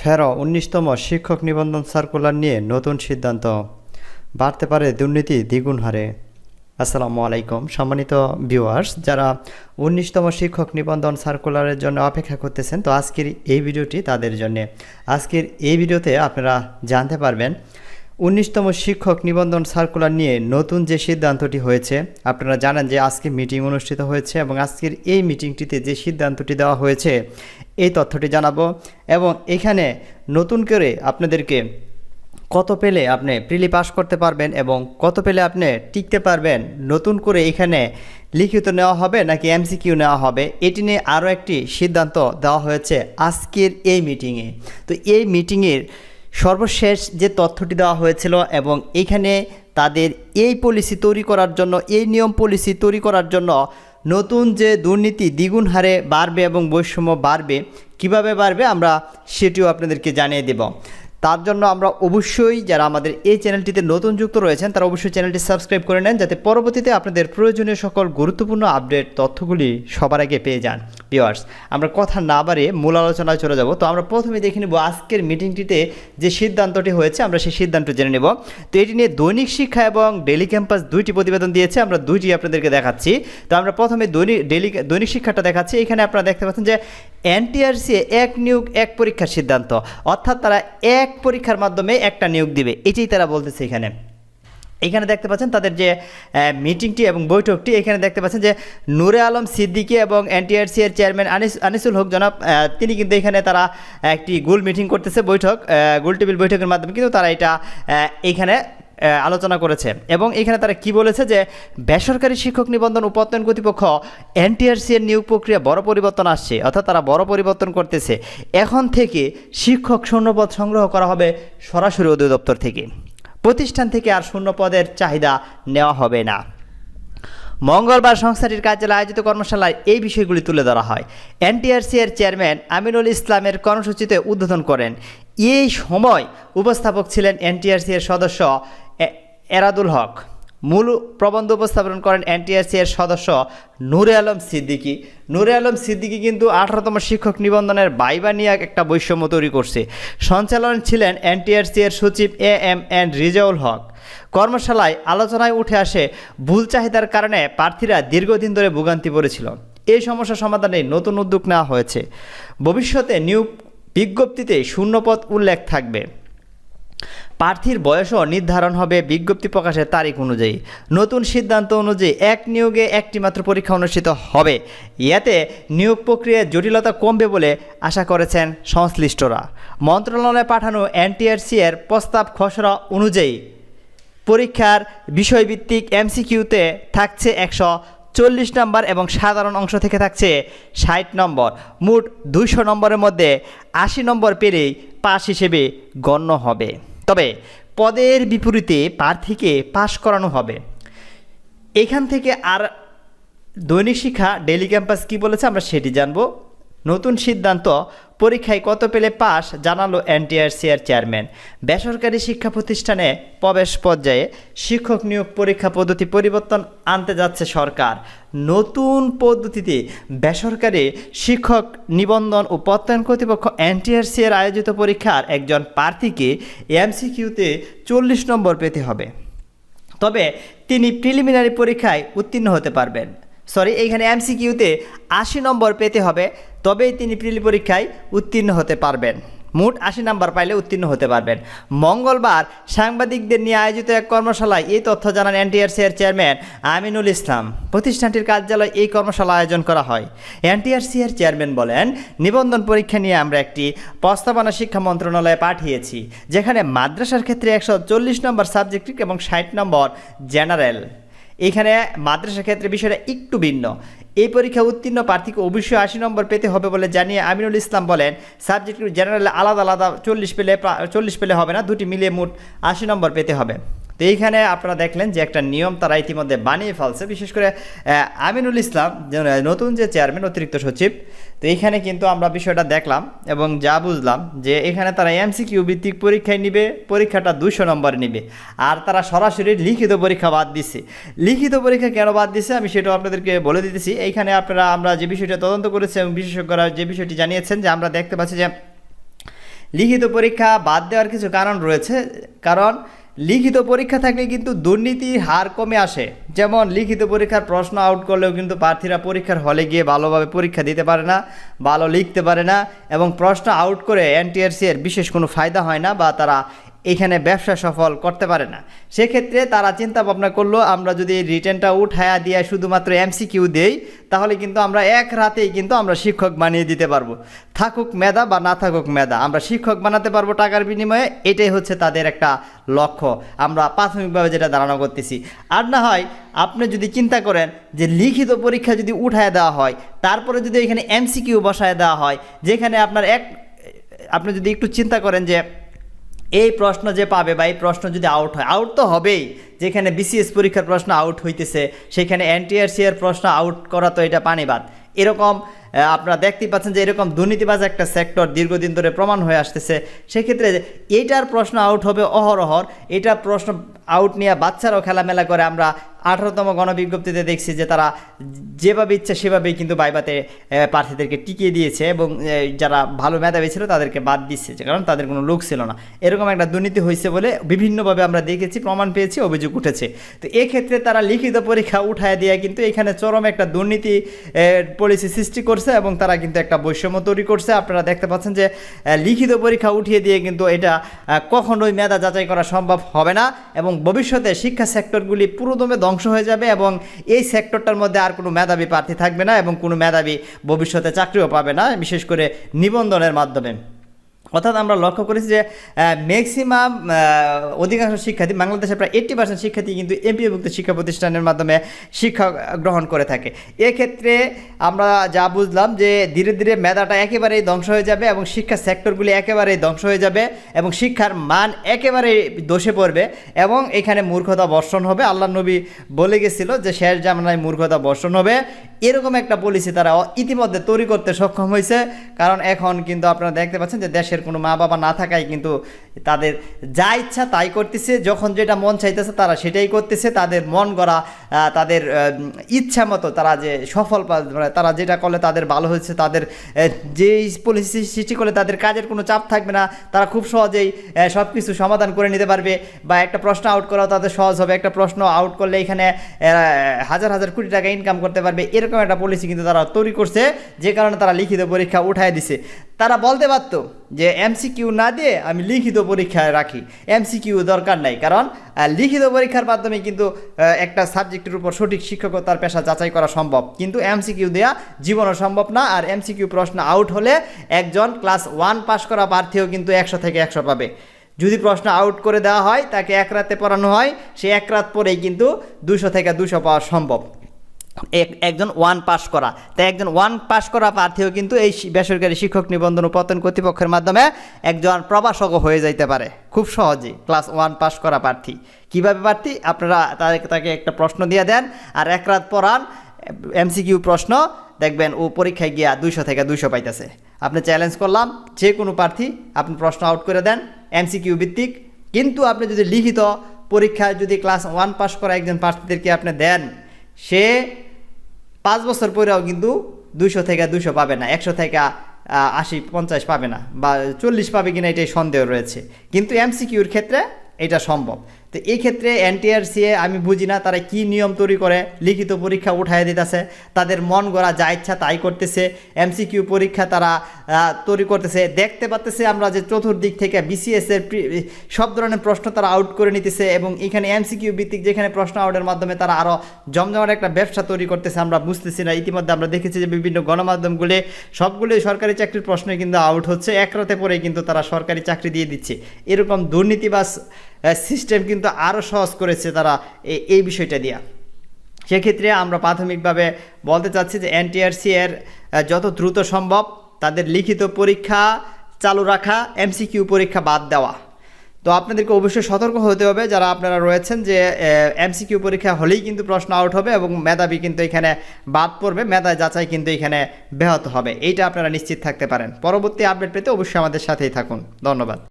ফেরো, উনিশতম শিক্ষক নিবন্ধন সার্কুলার নিয়ে নতুন সিদ্ধান্ত। বাড়তে পারে দুর্নীতি দ্বিগুণ হারে। আসসালামু আলাইকুম। সম্মানিত ভিউয়ার্স যারা উনিশতম শিক্ষক নিবন্ধন সার্কুলারের জন্য অপেক্ষা করতেছেন, তো আজকের এই ভিডিওটি তাদের জন্য। আজকের এই ভিডিওতে আপনারা জানতে পারবেন, উনিশতম শিক্ষক নিবন্ধন সার্কুলার নিয়ে নতুন যে সিদ্ধান্তটি হয়েছে, আপনারা জানেন যে আজকে মিটিং অনুষ্ঠিত হয়েছে এবং আজকের এই মিটিংটিতে যে সিদ্ধান্তটি দেওয়া হয়েছে এই তথ্যটি জানাব এবং এখানে নতুন করে আপনাদেরকে কত পেলে আপনি প্রিলি পাস করতে পারবেন এবং কত পেলে আপনি টিকতে পারবেন, নতুন করে এখানে লিখিত নেওয়া হবে নাকি এমসিকিউ নেওয়া হবে, এটি নিয়ে আরও একটি সিদ্ধান্ত দেওয়া হয়েছে আজকের এই মিটিংয়ে। তো এই মিটিংয়ের সর্বশেষ যে তথ্যটি দেওয়া হয়েছিল এবং এখানে তাদের এই পলিসি তৈরি করার জন্য, এই নিয়ম পলিসি তৈরি করার জন্য নতুন যে দুর্নীতি দ্বিগুণ হারে বাড়বে এবং বৈষম্য বাড়বে, কীভাবে বাড়বে আমরা সেটিও আপনাদেরকে জানিয়ে দেব। তার জন্য আমরা অবশ্যই যারা আমাদের এই চ্যানেলটিতে নতুন যুক্ত রয়েছেন, তারা অবশ্যই চ্যানেলটি সাবস্ক্রাইব করে নেন যাতে পরবর্তীতে আপনাদের প্রয়োজনীয় সকল গুরুত্বপূর্ণ আপডেট তথ্যগুলি সবার আগে পেয়ে যান। ভিওয়ার্স আমরা কথা না বাড়িয়ে মূল আলোচনায় চলে যাব। তো আমরা প্রথমে দেখে নেব আজকের মিটিংটিতে যে সিদ্ধান্তটি হয়েছে, আমরা সেই সিদ্ধান্ত জেনে নেব। তো এটি নিয়ে দৈনিক শিক্ষা এবং ডেলি ক্যাম্পাস দুইটি প্রতিবেদন দিয়েছে, আমরা দুইটি আপনাদেরকে দেখাচ্ছি। তো আমরা প্রথমে দৈনিক ডেলি দৈনিক শিক্ষাটা দেখাচ্ছি। এখানে আপনারা দেখতে পাচ্ছেন যে এনটিআরসি এক নিয়োগ এক পরীক্ষার সিদ্ধান্ত। অর্থাৎ তারা এক পরীক্ষার মাধ্যমে একটা নিয়োগ দিবে। এটাই তারা বলতেছে এখানে। এখানে দেখতে পাচ্ছেন তাদের যে মিটিংটি এবং বৈঠকটি। এখানে দেখতে পাচ্ছেন যে নূরে আলম সিদ্দিকী এবং এনটিআরসি এর চেয়ারম্যান আনিস আনিসুল হক জনাব তিনি কিন্তু এখানে তারা একটি গোল মিটিং করতেছে বৈঠক গোল টেবিল বৈঠকের মাধ্যমে। কিন্তু তারা এটা আহ, আলোচনা করেছে। এবং এখানে তারা কি বলেছে যে, বেসরকারি শিক্ষক নিবন্ধন উপাত্তন কর্তৃপক্ষ এনটিআরসি এর নিয়োগ প্রক্রিয়া বড় পরিবর্তন আসছে, অর্থাৎ তারা বড় পরিবর্তন করতেছে। এখন থেকে শিক্ষক শূন্যপদ সংগ্রহ করা হবে সরাসরি অধিদপ্তর থেকে। প্রতিষ্ঠান থেকে আর শূন্যপদের চাহিদা নেওয়া হবে না। মঙ্গলবার সংস্থাটির কার্যালয়ে আয়োজিত কর্মশালায় এই বিষয়গুলি তুলে ধরা হয়। এনটিআরসি এর চেয়ারম্যান আমিনুল ইসলামের কর্মসূচিতে উদ্বোধন করেন। এই সময় উপস্থাপক ছিলেন এনটিআরসি এর সদস্য এরাদুল হক। মূল প্রবন্ধ উপস্থাপন করেন এনটিআরসি এর সদস্য নূরে আলম সিদ্দিকী। নূরে আলম সিদ্দিকী কিন্তু আঠারোতম শিক্ষক নিবন্ধনের বাইবা নিয়ে একটা বৈষম্য তৈরি করছে। সঞ্চালন ছিলেন এনটিআরসি এর সচিব A M N Rezaul Haque. কর্মশালায় আলোচনায় উঠে আসে ভুল চাহিদার কারণে প্রার্থীরা দীর্ঘদিন ধরে ভোগান্তি পড়েছিল। এই সমস্যা সমাধানে নতুন উদ্যোগ নেওয়া হয়েছে। ভবিষ্যতে নিয়োগ বিজ্ঞপ্তিতে শূন্যপদ উল্লেখ থাকবে। প্রার্থীর বয়সও নির্ধারণ হবে বিজ্ঞপ্তি প্রকাশের তারিখ অনুযায়ী। নতুন সিদ্ধান্ত অনুযায়ী এক নিয়োগে একটি মাত্র পরীক্ষা অনুষ্ঠিত হবে। ইয়াতে নিয়োগ প্রক্রিয়ার জটিলতা কমবে বলে আশা করেছেন সংশ্লিষ্টরা। মন্ত্রণালয়ে পাঠানো এনটিআরসি এর প্রস্তাব খসড়া অনুযায়ী পরীক্ষার বিষয়ভিত্তিক এমসিকিউতে থাকছে একশো চল্লিশ নম্বর এবং সাধারণ অংশ থেকে থাকছে ষাট নম্বর। মোট দুইশো নম্বরের মধ্যে আশি নম্বর পেলেই পাস হিসেবে গণ্য হবে। তবে পদের বিপরীতে প্রার্থীকে পাশ করানো হবে। এখান থেকে আর দৈনিক শিক্ষা ডেলি ক্যাম্পাস কি বলেছে আমরা সেটি জানব। নতুন সিদ্ধান্ত, পরীক্ষায় কত পেলে পাস, জানালো এনটিআরসি এর চেয়ারম্যান। বেসরকারি শিক্ষা প্রতিষ্ঠানে প্রবেশ পর্যায়ে শিক্ষক নিয়োগ পরীক্ষা পদ্ধতি পরিবর্তন আনতে যাচ্ছে সরকার। নতুন পদ্ধতিতে বেসরকারি শিক্ষক নিবন্ধন ও প্রত্যয়ন কর্তৃপক্ষ এনটিআরসি এর আয়োজিত পরীক্ষার একজন প্রার্থীকে এমসিকিউতে চল্লিশ নম্বর পেতে হবে। তবে তিনি প্রিলিমিনারি পরীক্ষায় উত্তীর্ণ হতে পারবেন। সরি এইখানে এমসিকিউতে আশি নম্বর পেতে হবে, তবেই তিনি প্রিলি পরীক্ষায় উত্তীর্ণ হতে পারবেন। মোট আশি নম্বর পাইলে উত্তীর্ণ হতে পারবেন। মঙ্গলবার সাংবাদিকদের নিয়ে আয়োজিত এক কর্মশালায় এই তথ্য জানান এনটিআরসি এর চেয়ারম্যান আমিনুল ইসলাম। প্রতিষ্ঠানটির কার্যালয়ে এই কর্মশালা আয়োজন করা হয়। এনটিআরসি এর চেয়ারম্যান বলেন, নিবন্ধন পরীক্ষা নিয়ে আমরা একটি প্রস্তাবনা শিক্ষা মন্ত্রণালয়ে পাঠিয়েছি, যেখানে মাদ্রাসার ক্ষেত্রে একশো চল্লিশ নম্বর সাবজেক্ট এবং ষাট নম্বর জেনারেল। এখানে মাদ্রাসার ক্ষেত্রে বিষয়টা একটু ভিন্ন। এই পরীক্ষা উত্তীর্ণ প্রার্থীকে অবশ্যই আশি নম্বর পেতে হবে বলে জানিয়ে আমিনুল ইসলাম বলেন সাবজেক্ট জেনারেল আলাদা আলাদা চল্লিশ পেলে চল্লিশ পেলে হবে না, দুটি মিলিয়ে মোট আশি নম্বর পেতে হবে। তো এইখানে আপনারা দেখলেন যে একটা নিয়ম তারা ইতিমধ্যে বানিয়ে ফেলছে। বিশেষ করে আমিনুল ইসলাম নতুন যে চেয়ারম্যান অতিরিক্ত সচিব, তো এইখানে কিন্তু আমরা বিষয়টা দেখলাম এবং যা বুঝলাম যে এখানে তারা এমসিকিউ ভিত্তিক পরীক্ষায় নিবে, পরীক্ষাটা দুশো নম্বর নিবে। আর তারা সরাসরি লিখিত পরীক্ষা বাদ দিচ্ছে লিখিত পরীক্ষা কেন বাদ দিচ্ছে আমি সেটাও আপনাদেরকে বলে দিতেছি। এইখানে আপনারা, আমরা যে বিষয়টা তদন্ত করেছি এবং বিশেষজ্ঞরা যে বিষয়টি জানিয়েছেন যে আমরা দেখতে পাচ্ছি যে লিখিত পরীক্ষা বাদ দেওয়ার কিছু কারণ রয়েছে। কারণ লিখিত পরীক্ষা থাকলে কিন্তু দুর্নীতির হার কমে আসে। যেমন লিখিত পরীক্ষার প্রশ্ন আউট করলেও কিন্তু প্রার্থীরা পরীক্ষার হলে গিয়ে ভালোভাবে পরীক্ষা দিতে পারে না, ভালো লিখতে পারে না এবং প্রশ্ন আউট করে এনটিআরসি এর বিশেষ কোনো ফায়দা হয় না বা তারা এখানে ব্যবসা সফল করতে পারে না। সেক্ষেত্রে তারা চিন্তা ভাবনা করল, আমরা যদি রিটার্নটা উঠায়া দিয়ে শুধুমাত্র এমসিকিউ দেই, তাহলে কিন্তু আমরা এক রাতেই কিন্তু আমরা শিক্ষক বানিয়ে দিতে পারব। থাকুক মেধা বা না থাকুক মেধা, আমরা শিক্ষক বানাতে পারব টাকার বিনিময়ে, এটাই হচ্ছে তাদের একটা লক্ষ্য। আমরা প্রাথমিকভাবে যেটা ধারণা করতেছি। আর না হয়, আপনি যদি চিন্তা করেন যে লিখিত পরীক্ষা যদি উঠায় দেওয়া হয়, তারপরে যদি এখানে এমসিকিউ বসায় দেওয়া হয়, যেখানে আপনার এক, আপনি যদি একটু চিন্তা করেন যে এই প্রশ্ন যে পাবে বা এই প্রশ্ন যদি আউট হয় আউট তো হবেই। যেখানে বিসিএস পরীক্ষার প্রশ্ন আউট হইতেছে, সেখানে এনটিআরসি এর প্রশ্ন আউট করা তো এটা পানিবাদ। এরকম আপনারা দেখতেই পাচ্ছেন যে এরকম দুর্নীতিবাজ একটা সেক্টর দীর্ঘদিন ধরে প্রমাণ হয়ে আসতেছে। সেক্ষেত্রে এইটার প্রশ্ন আউট হবে অহরহর। এটা প্রশ্ন আউট নিয়ে বাচ্চারাও খেলামেলা করে। আমরা আঠারোতম গণবিজ্ঞপ্তিতে দেখছি যে তারা যেভাবে ইচ্ছা সেভাবেই কিন্তু বাইবাতে প্রার্থীদেরকে টিকিয়ে দিয়েছে এবং যারা ভালো মেধাবী ছিল তাদেরকে বাদ দিচ্ছে কারণ তাদের কোনো লোক ছিল না। এরকম একটা দুর্নীতি হয়েছে বলে বিভিন্নভাবে আমরা দেখেছি, প্রমাণ পেয়েছি, অভিযোগ উঠেছে। তো এক্ষেত্রে তারা লিখিত পরীক্ষা উঠায় দিয়ে কিন্তু এখানে চরম একটা দুর্নীতি পলিসি সৃষ্টি করছে। এবং তারা কিন্তু একটা বৈষম্য তৈরি করছে। আপনারা দেখতে পাচ্ছেন যে লিখিত পরীক্ষা উঠিয়ে দিয়ে কিন্তু এটা কখনোই মেধা যাচাই করা সম্ভব হবে না এবং ভবিষ্যতে শিক্ষা সেক্টরগুলি পুরোদমে ধ্বংস হয়ে যাবে এবং এই সেক্টরটার মধ্যে আর কোনো মেধাবী প্রার্থী থাকবে না এবং কোনো মেধাবী ভবিষ্যতে চাকরিও পাবে না, বিশেষ করে নিবন্ধনের মাধ্যমে। অর্থাৎ আমরা লক্ষ্য করেছি যে ম্যাক্সিমাম অধিকাংশ শিক্ষার্থী, বাংলাদেশের প্রায় এইট্টি পার্সেন্ট শিক্ষার্থী কিন্তু এমপিওভুক্ত শিক্ষা প্রতিষ্ঠানের মাধ্যমে শিক্ষা গ্রহণ করে থাকে। এক্ষেত্রে আমরা যা বুঝলাম যে, ধীরে ধীরে মেধাটা একেবারেই ধ্বংস হয়ে যাবে এবং শিক্ষা সেক্টরগুলি একেবারেই ধ্বংস হয়ে যাবে এবং শিক্ষার মান একেবারেই দোষে পড়বে এবং এখানে মূর্খতা বর্ষণ হবে। আল্লাহ নবী বলে গেছিল যে, শেষ জামানায় মূর্খতা বর্ষণ হবে। এরকম একটা পলিসি তারা ইতিমধ্যে তৈরি করতে সক্ষম হয়েছে। কারণ এখন কিন্তু আপনারা দেখতে পাচ্ছেন যে দেশের কোনো মা বাবা না থাকায় কিন্তু তাদের যা ইচ্ছা তাই করতেছে। যখন যেটা মন চাইতেছে তারা সেটাই করতেছে। তাদের মন গড়া তাদের ইচ্ছা মতো তারা যে সফল মানে তারা যেটা করলে তাদের ভালো হচ্ছে তাদের যে পলিসি সৃষ্টি করলে তাদের কাজের কোনো চাপ থাকবে না, তারা খুব সহজেই সব কিছু সমাধান করে নিতে পারবে। বা একটা প্রশ্ন আউট করাও তাদের সহজ হবে। একটা প্রশ্ন আউট করলে এখানে হাজার হাজার কোটি টাকা ইনকাম করতে পারবে। এরকম একটা পলিসি কিন্তু তারা তৈরি করছে, যে কারণে তারা লিখিত পরীক্ষা উঠায় দিছে। তারা বলতে পারতো যে এমসিকিউ না দিয়ে আমি লিখিত পরীক্ষায় রাখি। এমসিকিউ দরকার নাই, কারণ লিখিত পরীক্ষার মাধ্যমে কিন্তু একটা সাবজেক্টের উপর সঠিক শিক্ষকতার পেশা যাচাই করা সম্ভব। কিন্তু এমসিকিউ দেওয়া জীবনও সম্ভব না, আর এমসিকিউ প্রশ্ন আউট হলে একজন ক্লাস ওয়ান পাশ করা প্রার্থীও কিন্তু একশো থেকে একশো পাবে। যদি প্রশ্ন আউট করে দেওয়া হয়, তাকে এক রাতে পড়ানো হয়, সে এক রাত পরেই কিন্তু দুশো থেকে দুশো পাওয়া সম্ভব। একজন ওয়ান পাস করা। তাই একজন ওয়ান পাস করা প্রার্থীও কিন্তু এই বেসরকারি শিক্ষক নিবন্ধন পতন কর্তৃপক্ষের মাধ্যমে একজন প্রবাসকও হয়ে যাইতে পারে। খুব সহজেই ক্লাস ওয়ান পাস করা প্রার্থী। কীভাবে প্রার্থী? আপনারা তাকে তাকে একটা প্রশ্ন দিয়ে দেন। আর এক রাত পড়ান এমসিকিউ প্রশ্ন, দেখবেন ও পরীক্ষায় গিয়া দুইশো থেকে দুইশো পাইতেছে। আপনি চ্যালেঞ্জ করলাম, যে কোনো প্রার্থী আপনি প্রশ্ন আউট করে দেন এমসিকিউ ভিত্তিক। কিন্তু আপনি যদি লিখিত পরীক্ষায় যদি ক্লাস ওয়ান পাস করা একজন প্রার্থীদেরকে আপনি দেন, সে পাঁচ বছর পরেও কিন্তু দুশো থেকে দুশো পাবে না, একশো থেকে আশি, পঞ্চাশ পাবে না বা চল্লিশ পাবে কিনা এটাই সন্দেহ রয়েছে। কিন্তু এমসিকিউর ক্ষেত্রে এটা সম্ভব। তো এই ক্ষেত্রে এনটিআরসিএ, আমি বুঝি না, তারা কি নিয়ম তৈরি করে? লিখিত পরীক্ষা উঠায় দিতেছে। তাদের মন গড়া যা ইচ্ছা তাই করতেছে। এমসিকিউ পরীক্ষা তারা তৈরি করতেছে। দেখতে পাচ্তেছে আমরা যে চতুর্দিক থেকে বিসিএস এর সব ধরনের প্রশ্ন তারা আউট করে নিতেছে এবং এখানে এমসিকিউ ভিত্তিক যেখানে প্রশ্ন আউটের মাধ্যমে তারা আরও জমজমাট একটা ব্যবসা তৈরি করতেছে আমরা বুঝতেছি না। ইতিমধ্যে আমরা দেখেছি যে বিভিন্ন গণমাধ্যমগুলি, সবগুলি সরকারি চাকরির প্রশ্নই কিন্তু আউট হচ্ছে। এক রাতে পরেই কিন্তু তারা সরকারি চাকরি দিয়ে দিচ্ছে। এরকম দুর্নীতিবাস সিস্টেম কিন্তু আরও সহজ করেছে তারা এই বিষয়টা দিয়া। সেক্ষেত্রে আমরা প্রাথমিকভাবে বলতে চাচ্ছি যে এনটিআরসি এর যত দ্রুত সম্ভব তাদের লিখিত পরীক্ষা চালু রাখা এমসিকিউ পরীক্ষা বাদ দেওয়া। তো আপনাদেরকে অবশ্যই সতর্ক হতে হবে যারা আপনারা রয়েছেন যে এমসিকিউ পরীক্ষা হলেই কিন্তু প্রশ্ন আউট হবে এবং মেধাবী কিন্তু এখানে বাদ পড়বে মেধা যাচাই কিন্তু এখানে ব্যাহত হবে। এইটা আপনারা নিশ্চিত থাকতে পারেন। পরবর্তী আপডেট পেতে অবশ্যই আমাদের সাথেই থাকুন। ধন্যবাদ।